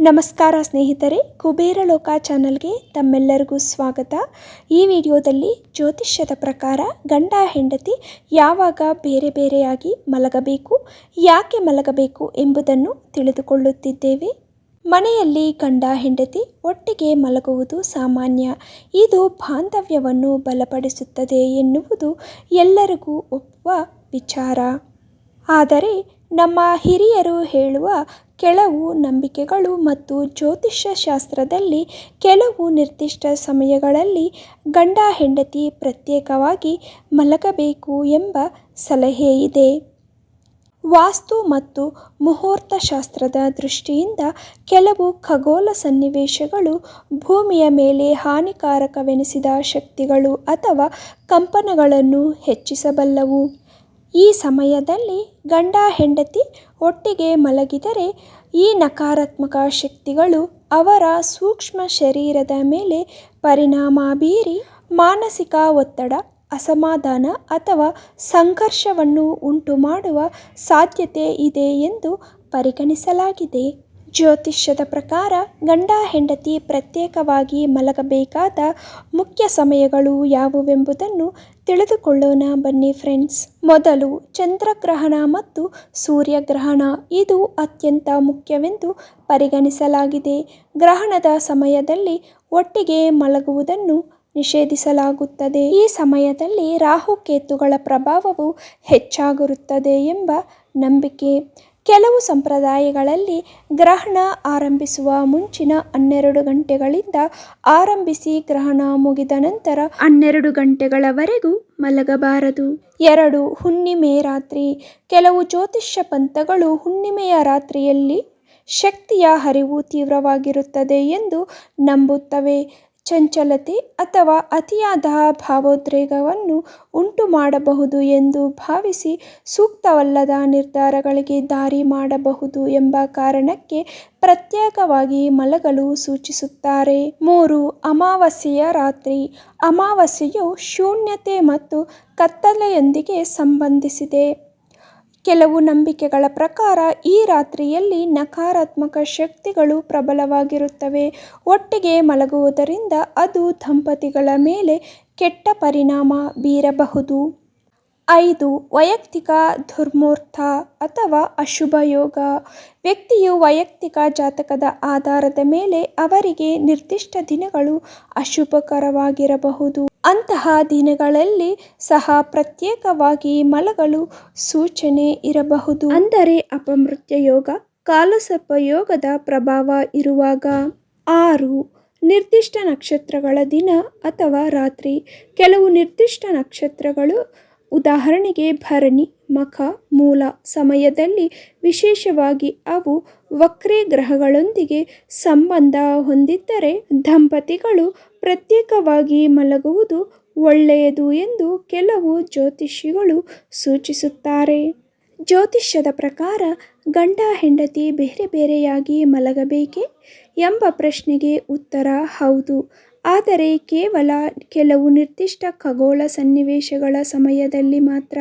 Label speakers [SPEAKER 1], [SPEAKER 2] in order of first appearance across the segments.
[SPEAKER 1] ನಮಸ್ಕಾರ ಸ್ನೇಹಿತರೆ, ಕುಬೇರ ಲೋಕ ಚಾನಲ್ಗೆ ತಮ್ಮೆಲ್ಲರಿಗೂ ಸ್ವಾಗತ. ಈ ವಿಡಿಯೋದಲ್ಲಿ ಜ್ಯೋತಿಷ್ಯದ ಪ್ರಕಾರ ಗಂಡ ಹೆಂಡತಿ ಯಾವಾಗ ಬೇರೆ ಬೇರೆಯಾಗಿ ಮಲಗಬೇಕು, ಯಾಕೆ ಮಲಗಬೇಕು ಎಂಬುದನ್ನು ತಿಳಿದುಕೊಳ್ಳುತ್ತಿದ್ದೇವೆ. ಮನೆಯಲ್ಲಿ ಗಂಡ ಹೆಂಡತಿ ಒಟ್ಟಿಗೆ ಮಲಗುವುದು ಸಾಮಾನ್ಯ. ಇದು ಬಾಂಧವ್ಯವನ್ನು ಬಲಪಡಿಸುತ್ತದೆ ಎನ್ನುವುದು ಎಲ್ಲರಿಗೂ ಒಪ್ಪುವ ವಿಚಾರ. ಆದರೆ ನಮ್ಮ ಹಿರಿಯರು ಹೇಳುವ ಕೆಲವು ನಂಬಿಕೆಗಳು ಮತ್ತು ಜ್ಯೋತಿಷ್ಯ ಶಾಸ್ತ್ರದಲ್ಲಿ ಕೆಲವು ನಿರ್ದಿಷ್ಟ ಸಮಯಗಳಲ್ಲಿ ಗಂಡ ಹೆಂಡತಿ ಪ್ರತ್ಯೇಕವಾಗಿ ಮಲಗಬೇಕು ಎಂಬ ಸಲಹೆ ಇದೆ. ವಾಸ್ತು ಮತ್ತು ಮುಹೂರ್ತ ಶಾಸ್ತ್ರದ ದೃಷ್ಟಿಯಿಂದ ಕೆಲವು ಖಗೋಳ ಸನ್ನಿವೇಶಗಳು ಭೂಮಿಯ ಮೇಲೆ ಹಾನಿಕಾರಕವೆನಿಸಿದ ಶಕ್ತಿಗಳು ಅಥವಾ ಕಂಪನಗಳನ್ನು ಹೆಚ್ಚಿಸಬಲ್ಲವು. ಈ ಸಮಯದಲ್ಲಿ ಗಂಡ ಹೆಂಡತಿ ಒಟ್ಟಿಗೆ ಮಲಗಿದರೆ ಈ ನಕಾರಾತ್ಮಕ ಶಕ್ತಿಗಳು ಅವರ ಸೂಕ್ಷ್ಮ ಶರೀರದ ಮೇಲೆ ಪರಿಣಾಮ ಬೀರಿ ಮಾನಸಿಕ ಒತ್ತಡ, ಅಸಮಾಧಾನ ಅಥವಾ ಸಂಘರ್ಷವನ್ನು ಉಂಟುಮಾಡುವ ಸಾಧ್ಯತೆ ಇದೆ ಎಂದು ಪರಿಗಣಿಸಲಾಗಿದೆ. ಜ್ಯೋತಿಷ್ಯದ ಪ್ರಕಾರ ಗಂಡ ಹೆಂಡತಿ ಪ್ರತ್ಯೇಕವಾಗಿ ಮಲಗಬೇಕಾದ ಮುಖ್ಯ ಸಮಯಗಳು ಯಾವುವೆಂಬುದನ್ನು ತಿಳಿದುಕೊಳ್ಳೋಣ ಬನ್ನಿ ಫ್ರೆಂಡ್ಸ್. ಮೊದಲು ಚಂದ್ರಗ್ರಹಣ ಮತ್ತು ಸೂರ್ಯಗ್ರಹಣ. ಇದು ಅತ್ಯಂತ ಮುಖ್ಯವೆಂದು ಪರಿಗಣಿಸಲಾಗಿದೆ. ಗ್ರಹಣದ ಸಮಯದಲ್ಲಿ ಒಟ್ಟಿಗೆ ಮಲಗುವುದನ್ನು ನಿಷೇಧಿಸಲಾಗುತ್ತದೆ. ಈ ಸಮಯದಲ್ಲಿ ರಾಹುಕೇತುಗಳ ಪ್ರಭಾವವು ಹೆಚ್ಚಾಗಿರುತ್ತದೆ ಎಂಬ ನಂಬಿಕೆ. ಕೆಲವು ಸಂಪ್ರದಾಯಗಳಲ್ಲಿ ಗ್ರಹಣ ಆರಂಭಿಸುವ ಮುಂಚಿನ ಹನ್ನೆರಡು ಗಂಟೆಗಳಿಂದ ಆರಂಭಿಸಿ ಗ್ರಹಣ ಮುಗಿದ ನಂತರ ಹನ್ನೆರಡು ಗಂಟೆಗಳವರೆಗೂ ಮಲಗಬಾರದು. ಎರಡು, ಹುಣ್ಣಿಮೆ ರಾತ್ರಿ. ಕೆಲವು ಜ್ಯೋತಿಷ್ಯ ಪಂಥಗಳು ಹುಣ್ಣಿಮೆಯ ರಾತ್ರಿಯಲ್ಲಿ ಶಕ್ತಿಯ ಹರಿವು ತೀವ್ರವಾಗಿರುತ್ತದೆ ಎಂದು ನಂಬುತ್ತವೆ. ಚಂಚಲತೆ ಅಥವಾ ಅತಿಯಾದ ಭಾವೋದ್ರೇಕವನ್ನು ಉಂಟು ಮಾಡಬಹುದು ಎಂದು ಭಾವಿಸಿ ಸೂಕ್ತವಲ್ಲದ ನಿರ್ಧಾರಗಳಿಗೆ ದಾರಿ ಮಾಡಬಹುದು ಎಂಬ ಕಾರಣಕ್ಕೆ ಪ್ರತ್ಯೇಕವಾಗಿ ಮಲಗಲು ಸೂಚಿಸುತ್ತಾರೆ. ಮೂರು, ಅಮಾವಾಸ್ಯೆಯ ರಾತ್ರಿ. ಅಮಾವಾಸ್ಯೆಯು ಶೂನ್ಯತೆ ಮತ್ತು ಕತ್ತಲೆಯೊಂದಿಗೆ ಸಂಬಂಧಿಸಿದೆ. ಕೆಲವು ನಂಬಿಕೆಗಳ ಪ್ರಕಾರ ಈ ರಾತ್ರಿಯಲ್ಲಿ ನಕಾರಾತ್ಮಕ ಶಕ್ತಿಗಳು ಪ್ರಬಲವಾಗಿರುತ್ತವೆ. ಒಟ್ಟಿಗೆ ಮಲಗುವುದರಿಂದ ಅದು ದಂಪತಿಗಳ ಮೇಲೆ ಕೆಟ್ಟ ಪರಿಣಾಮ ಬೀರಬಹುದು. ಐದು ವೈಯಕ್ತಿಕ ದುರ್ಮೂರ್ತ ಅಥವಾ ಅಶುಭ ಯೋಗ. ವ್ಯಕ್ತಿಯು ವೈಯಕ್ತಿಕ ಜಾತಕದ ಆಧಾರದ ಮೇಲೆ ಅವರಿಗೆ ನಿರ್ದಿಷ್ಟ ದಿನಗಳು ಅಶುಭಕರವಾಗಿರಬಹುದು. ಅಂತಹ ದಿನಗಳಲ್ಲಿ ಸಹ ಪ್ರತ್ಯೇಕವಾಗಿ ಮಲಗಲು ಸೂಚನೆ ಇರಬಹುದು. ಅಂದರೆ ಅಪಮೃತ್ಯ ಯೋಗ, ಕಾಲಸರ್ಪ ಯೋಗದ ಪ್ರಭಾವ ಇರುವಾಗ. ಆರು, ನಿರ್ದಿಷ್ಟ ನಕ್ಷತ್ರಗಳ ದಿನ ಅಥವಾ ರಾತ್ರಿ. ಕೆಲವು ನಿರ್ದಿಷ್ಟ ನಕ್ಷತ್ರಗಳು ಉದಾಹರಣೆಗೆ ಭರಣಿ, ಮಖ, ಮೂಲ ಸಮಯದಲ್ಲಿ ವಿಶೇಷವಾಗಿ ಅವು ವಕ್ರೆ ಗ್ರಹಗಳೊಂದಿಗೆ ಸಂಬಂಧ ಹೊಂದಿದ್ದರೆ ದಂಪತಿಗಳು ಪ್ರತ್ಯೇಕವಾಗಿ ಮಲಗುವುದು ಒಳ್ಳೆಯದು ಎಂದು ಕೆಲವು ಜ್ಯೋತಿಷಿಗಳು ಸೂಚಿಸುತ್ತಾರೆ. ಜ್ಯೋತಿಷ್ಯದ ಪ್ರಕಾರ ಗಂಡ ಹೆಂಡತಿ ಬೇರೆ ಬೇರೆಯಾಗಿ ಮಲಗಬೇಕೇ ಎಂಬ ಪ್ರಶ್ನೆಗೆ ಉತ್ತರ ಹೌದು. ಆದರೆ ಕೇವಲ ಕೆಲವು ನಿರ್ದಿಷ್ಟ ಖಗೋಳ ಸನ್ನಿವೇಶಗಳ ಸಮಯದಲ್ಲಿ ಮಾತ್ರ.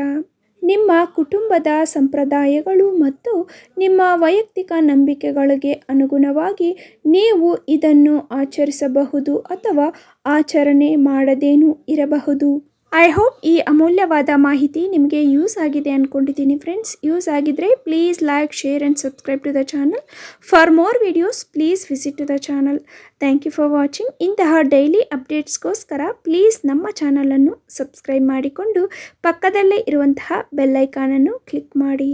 [SPEAKER 1] ನಿಮ್ಮ ಕುಟುಂಬದ ಸಂಪ್ರದಾಯಗಳು ಮತ್ತು ನಿಮ್ಮ ವೈಯಕ್ತಿಕ ನಂಬಿಕೆಗಳಿಗೆ ಅನುಗುಣವಾಗಿ ನೀವು ಇದನ್ನು ಆಚರಿಸಬಹುದು ಅಥವಾ ಆಚರಣೆ ಮಾಡದೇನೂ ಇರಬಹುದು. ಐ ಹೋಪ್ ಈ ಅಮೂಲ್ಯವಾದ ಮಾಹಿತಿ ನಿಮಗೆ ಯೂಸ್ ಆಗಿದೆ ಅಂದ್ಕೊಂಡಿದ್ದೀನಿ ಫ್ರೆಂಡ್ಸ್ ಯೂಸ್ ಆಗಿದ್ದರೆ please like share and subscribe to the channel for more videos please visit to the channel thank you for watching ಇಂತಹ ಡೈಲಿ ಅಪ್ಡೇಟ್ಸ್ಗೋಸ್ಕರ ಪ್ಲೀಸ್ ನಮ್ಮ ಚಾನಲನ್ನು ಸಬ್ಸ್ಕ್ರೈಬ್ ಮಾಡಿಕೊಂಡು ಪಕ್ಕದಲ್ಲೇ ಇರುವಂತಹ ಬೆಲ್ಲೈಕಾನನ್ನು ಕ್ಲಿಕ್ ಮಾಡಿ.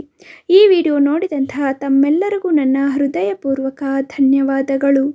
[SPEAKER 1] ಈ ವಿಡಿಯೋ ನೋಡಿದಂತಹ ತಮ್ಮೆಲ್ಲರಿಗೂ ನನ್ನ ಹೃದಯಪೂರ್ವಕ ಧನ್ಯವಾದಗಳು.